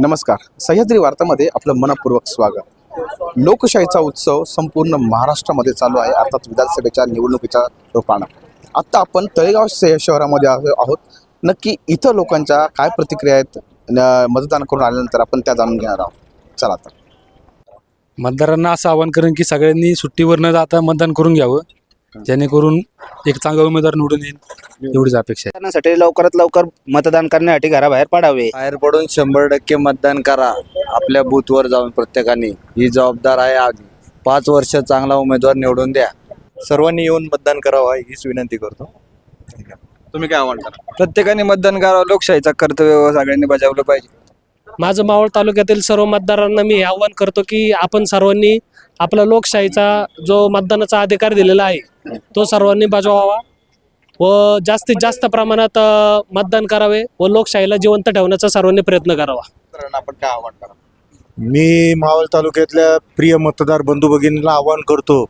नमस्कार. सह्याद्री वार्तामध्ये आपलं मनपूर्वक स्वागत. लोकशाहीचा उत्सव संपूर्ण महाराष्ट्रामध्ये चालू आहे अर्थात विधानसभेच्या निवडणुकीच्या रूपानं. आत्ता आपण तळेगाव शहरामध्ये आहो- आहोत. नक्की इथं लोकांच्या काय प्रतिक्रिया आहेत न- मतदान करून आल्यानंतर आपण त्या जाणून घेणार आहोत. चला तर मतदारांना असं आवाहन करेन की सगळ्यांनी सुट्टीवर न जाता मतदान करून घ्यावं. जेणेकरून एक चांगला उमेदवार निवडून येईल. एवढीच अपेक्षा आहे. लवकरात लवकर मतदान करण्यासाठी घराबाहेर पडावे. बाहेर पडून शंभर टक्के मतदान करा. आपल्या बूथवर जाऊन प्रत्येकाने. ही जबाबदार आहे आम्ही पाच वर्ष चांगला उमेदवार निवडून द्या. सर्वांनी येऊन मतदान करावं हीच विनंती करतो. तुम्ही काय आव्हान करा प्रत्येकाने मतदान करावं लोकशाहीचा कर्तव्य सगळ्यांनी बजावलं पाहिजे. माझं मावळ तालुक्यातील सर्व मतदारांना मी आव्हान करतो की आपण सर्वांनी आपला लोकशाहीचा जो मतदानाचा अधिकार दिलेला आहे तो सर्वांनी बजावावा. व जास्तीत जास्त प्रमाणात मतदान करावे व लोकशाहीला जिवंत ठेवण्याचा सर्वांनी प्रयत्न करावा. तर आपण काय आव्हान करा मी मावळ तालुक्यातल्या प्रिय मतदार बंधू भगिनींना आवाहन करतो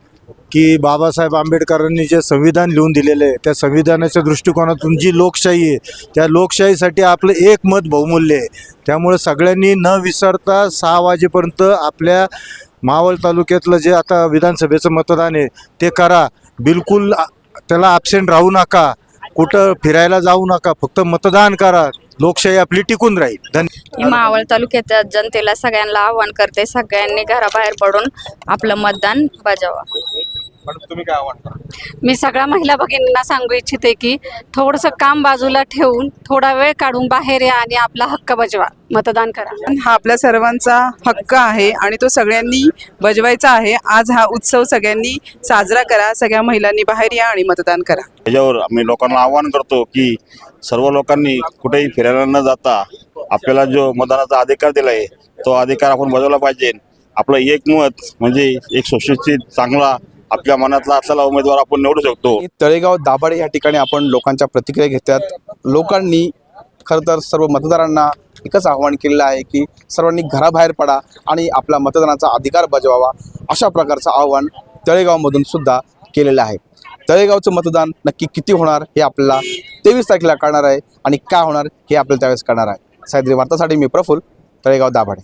की बाबासाहेब आंबेडकरांनी जे संविधान लिहून दिलेलं आहे त्या संविधानाच्या दृष्टिकोनातून जी लोकशाही आहे त्या लोकशाहीसाठी आपलं एक मत बहुमूल्य आहे. त्यामुळे सगळ्यांनी न विसरता सहा वाजेपर्यंत आपल्या मावळ तालुक्यातलं जे आता विधानसभेचं मतदान आहे ते करा. बिलकुल त्याला ॲबसेंट राहू नका. कुठं फिरायला जाऊ नका. फक्त मतदान करा. लोकशाही आपली टिकून राहील. मी मावळ तालुक्याच्या जनतेला सगळ्यांना आव्हान करते सगळ्यांनी घराबाहेर पडून आपलं मतदान बजावा. मॅडम तुम्ही काय आव्हान करा मी सगळ्या महिला भगिनींना सांगू इच्छिते की थोडंसं काम बाजूला ठेवून थोडा वेळ काढून बाहेर या आणि आपला हक्क बजवा. मतदान करा. हा आपल्या सर्वांचा हक्क आहे आणि तो सगळ्यांनी बजवायचा आहे. आज हा उत्सव सगळ्यांनी साजरा करा सगळ्या महिलांनी बाहेर या आणि मतदान करा. त्याच्यावर आम्ही लोकांना आवाहन करतो की सर्व लोकांनी कुठेही फिरायला न जाता आपल्याला जो मतदानाचा अधिकार दिला आहे तो अधिकार आपण बजावला पाहिजे. आपलं एक मत म्हणजे एक सुशिक्षित चांगला आपल्या मनातला असलेला उमेदवार आपण निवडू शकतो. तळेगाव दाभाडे या ठिकाणी आपण लोकांच्या प्रतिक्रिया घेतात. लोकांनी खरं तर सर्व मतदारांना एकच आव्हान केलेलं आहे की सर्वांनी घराबाहेर पडा आणि आपला मतदानाचा अधिकार बजवावा अशा प्रकारचं आव्हान तळेगावमधून सुद्धा केलेलं आहे. तळेगावचं मतदान नक्की किती होणार हे आपल्याला तेवीस तारखेला कळणार आहे आणि काय होणार हे आपल्याला त्यावेळेस कळणार आहे. सायद्री वार्तासाठी मी प्रफुल तळेगाव दाभाडे.